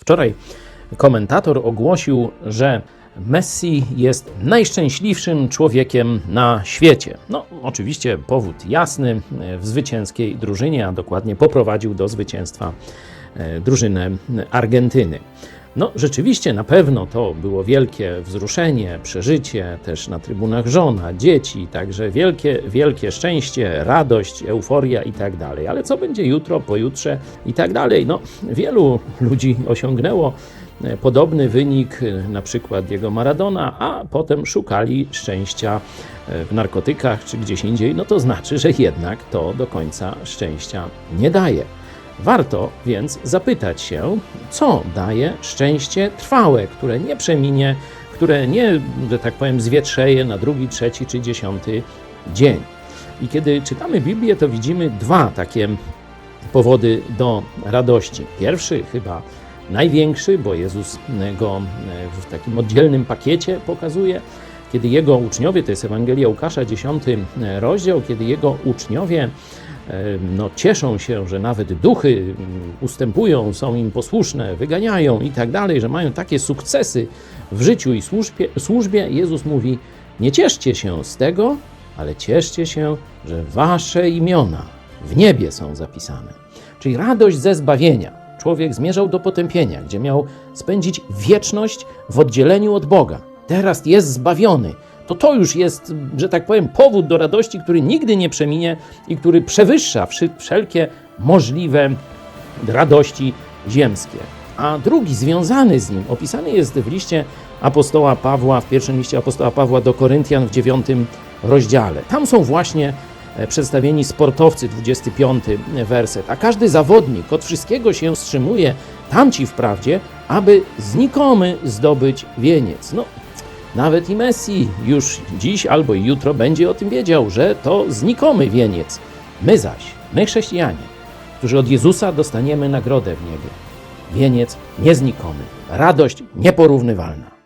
Wczoraj komentator ogłosił, że Messi jest najszczęśliwszym człowiekiem na świecie. No, oczywiście powód jasny w zwycięskiej drużynie, a dokładnie poprowadził do zwycięstwa e, drużynę Argentyny. No, rzeczywiście na pewno to było wielkie wzruszenie, przeżycie też na trybunach żona, dzieci, także wielkie, wielkie szczęście, radość, euforia i tak dalej. Ale co będzie jutro, pojutrze i tak dalej? No, wielu ludzi osiągnęło e, podobny wynik, e, na przykład Diego Maradona, a potem szukali szczęścia e, w narkotykach czy gdzieś indziej. No to znaczy, że jednak to do końca szczęścia nie daje. Warto więc zapytać się, co daje szczęście trwałe, które nie przeminie, które nie, że tak powiem, zwietrzeje na drugi, trzeci czy dziesiąty dzień. I kiedy czytamy Biblię, to widzimy dwa takie powody do radości. Pierwszy, chyba największy, bo Jezus go w takim oddzielnym pakiecie pokazuje, kiedy jego uczniowie, to jest Ewangelia Łukasza, 10 rozdział, kiedy jego uczniowie no, cieszą się, że nawet duchy mm, ustępują, są im posłuszne, wyganiają i tak dalej, że mają takie sukcesy w życiu i służbie, służbie, Jezus mówi: Nie cieszcie się z tego, ale cieszcie się, że wasze imiona w niebie są zapisane. Czyli radość ze zbawienia. Człowiek zmierzał do potępienia, gdzie miał spędzić wieczność w oddzieleniu od Boga. Teraz jest zbawiony to to już jest, że tak powiem, powód do radości, który nigdy nie przeminie i który przewyższa wszelkie możliwe radości ziemskie. A drugi, związany z nim, opisany jest w liście apostoła Pawła, w pierwszym liście apostoła Pawła do Koryntian w dziewiątym rozdziale. Tam są właśnie e, przedstawieni sportowcy, 25 werset. A każdy zawodnik od wszystkiego się wstrzymuje, tamci wprawdzie, aby znikomy zdobyć wieniec. No, nawet i Messi już dziś albo jutro będzie o tym wiedział, że to znikomy wieniec. My zaś, my chrześcijanie, którzy od Jezusa dostaniemy nagrodę w niebie. Wieniec nieznikomy, radość nieporównywalna.